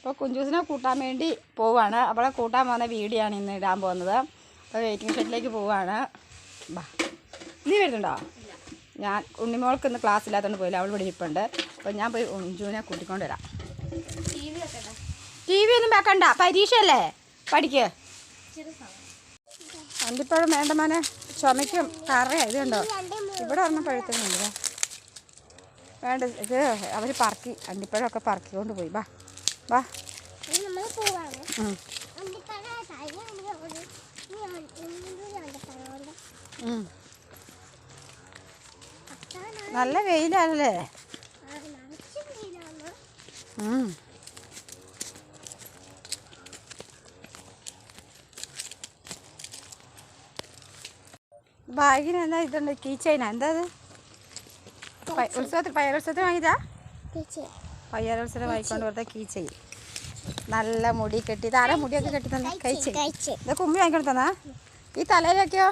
അപ്പോൾ കുഞ്ചൂസിനെ കൂട്ടാൻ വേണ്ടി പോവാണ്. അവളെ കൂട്ടാൻ പോകുന്ന വീഡിയോ ആണ് ഇന്ന് ഇടാൻ പോകുന്നത്. അപ്പോൾ വെയിറ്റിംഗ് ഷെഡിലേക്ക് പോവാണ്. ബാ. നീ വരുന്നുണ്ടോ? ഞാൻ ഉണ്ണിമോൾക്ക് ഇന്ന് ക്ലാസ് ഇല്ലാത്തതുകൊണ്ട് പോയില്ല. അവൾ ഇവിടെ ഇരിപ്പുണ്ട്. അപ്പോൾ ഞാൻ പോയി ഉഞ്ചുവിനെ കൂട്ടിക്കൊണ്ട് വരാം. ടി വി ഒന്നും വെക്കണ്ട. പരീക്ഷയല്ലേ? പഠിക്ക്. അണ്ടിപ്പഴം വേണ്ട മോനെ. ചുമയ്ക്കും ഇത് കണ്ടോ? ഇവിടെ ഒരെണ്ണം പഴുത്തുന്നുണ്ടോ വേണ്ട ഇത് അവർ പറക്കി. അണ്ടിപ്പഴമൊക്കെ പറക്കിക്കൊണ്ട് പോയി. ബാ. ഉം. നല്ല ഉം. ബാഗിന് എന്താ ഇതുണ്ട്? കീ ചെയിനാ? എന്താ അത് ഉത്സവത്തിൽ പയർ വാങ്ങിയതാ? ചേച്ചി പയ്യലോത്സവം വായിക്കൊണ്ട് വെറുതെ കീ ചെയ്യും. നല്ല മുടി കെട്ടി. താര മുടിയൊക്കെ കെട്ടി തന്നെ കഴിച്ച് ഇതൊക്കെ ഉമ്മി വാങ്ങിക്കൊണ്ട് തന്നാ ഈ തലയിലൊക്കെയോ.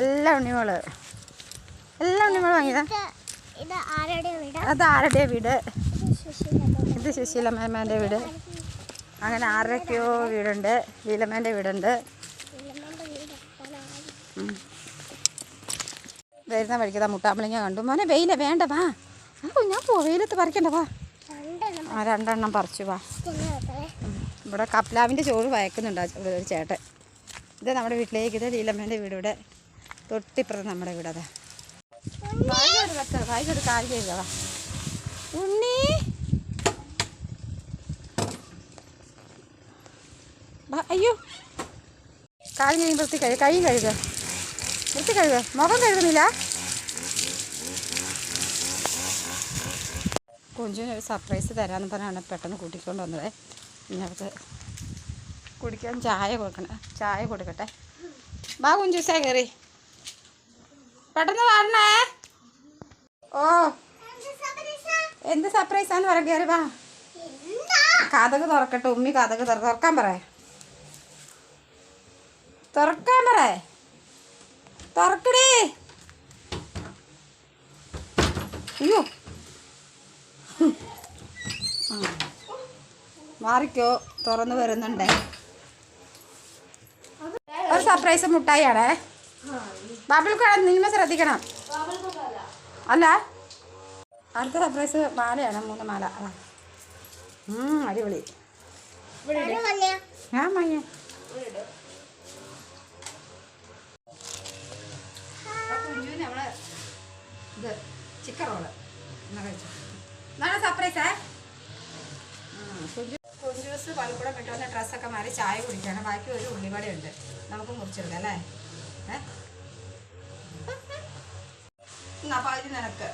എല്ലാ ഉണ്ണിമോൾ. എല്ലാ ഉണ്ണിമോൾ വാങ്ങിയതാ? അത് ആരുടെ വീട്? ഇത് ശശീല സുശീലമ്മേന്റെ വീട്. അങ്ങനെ ആരുടെയൊക്കെയോ വീടുണ്ട്. ലീലമ്മേന്റെ വീടുണ്ട്. വരുന്ന വഴിക്കതാ മുട്ടാമ്പളിങ്ങ കണ്ടു. മോനെ വെയില വേണ്ട വാ. ഞാൻ പോ വെയിലത്ത് പറിക്കണ്ട വാ. രണ്ടെണ്ണം. ആ രണ്ടെണ്ണം പറിച്ചു വാ. ഇവിടെ കപ്ലാവിന്റെ ചോറ് വയക്കുന്നുണ്ട് ഇവിടെ ഒരു ചേട്ടൻ. ഇത് നമ്മുടെ വീട്ടിലേക്ക് ഇത് ലീലമ്മേന്റെ വീട് ഇവിടെ. തൊട്ടിപ്പുറത്ത് നമ്മുടെ വീട് അതാ. ഉണ്ണി. അയ്യോ. കാലം കഴിയുമ്പോഴത്തേക്ക് കൈ കഴുകുക വൃത്തി കഴുകുക മുഖം കഴുകുന്നില്ല. കുഞ്ചിന് ഒരു സർപ്രൈസ് തരാമെന്ന് പറഞ്ഞാണ് പെട്ടെന്ന് കൂട്ടിക്കൊണ്ട് വന്നത്. ഇനി അവർക്ക് കുടിക്കാൻ ചായ കൊടുക്കണം. ചായ കൊടുക്കട്ടെ. വാ കുഞ്ചൂസേ കയറി. പെട്ടെന്ന് വരണേ. ഓ. എന്ത് സർപ്രൈസാന്ന് പറ കയറി എന്താ? കഥക് തുറക്കട്ടെ ഉമ്മി കഥക് തുറ തുറക്കാൻ പറ. തുറക്കാൻ പറ. തുറക്കടേ. അയ്യോ. മാറിക്കോ തുറന്നു വരുന്നുണ്ട്. ഒരു സർപ്രൈസ് മുട്ടായിയാണേ. ബബിൾ നിങ്ങൾ ശ്രദ്ധിക്കണം. അല്ല. അടുത്ത സർപ്രൈസ് മാലയാണ് മൂന്ന് മാല. അടിപൊളി. ആ മയ്യ ഇത് ചിക്കൻ റോൾ. എന്നാണ് സർപ്രൈസേ കുഞ്ചൂസ് പലക്കൂടെ കിട്ടുന്ന ഡ്രസ്സൊക്കെ മാറി ചായ കുടിക്കുകയാണ് ബാക്കി ഒരു ഉള്ളിവട ഉണ്ട്. നമുക്ക് മുറിച്ചെടുക്കാം അല്ലേ? ഏ? എന്നാ പകുതി നിനക്ക്.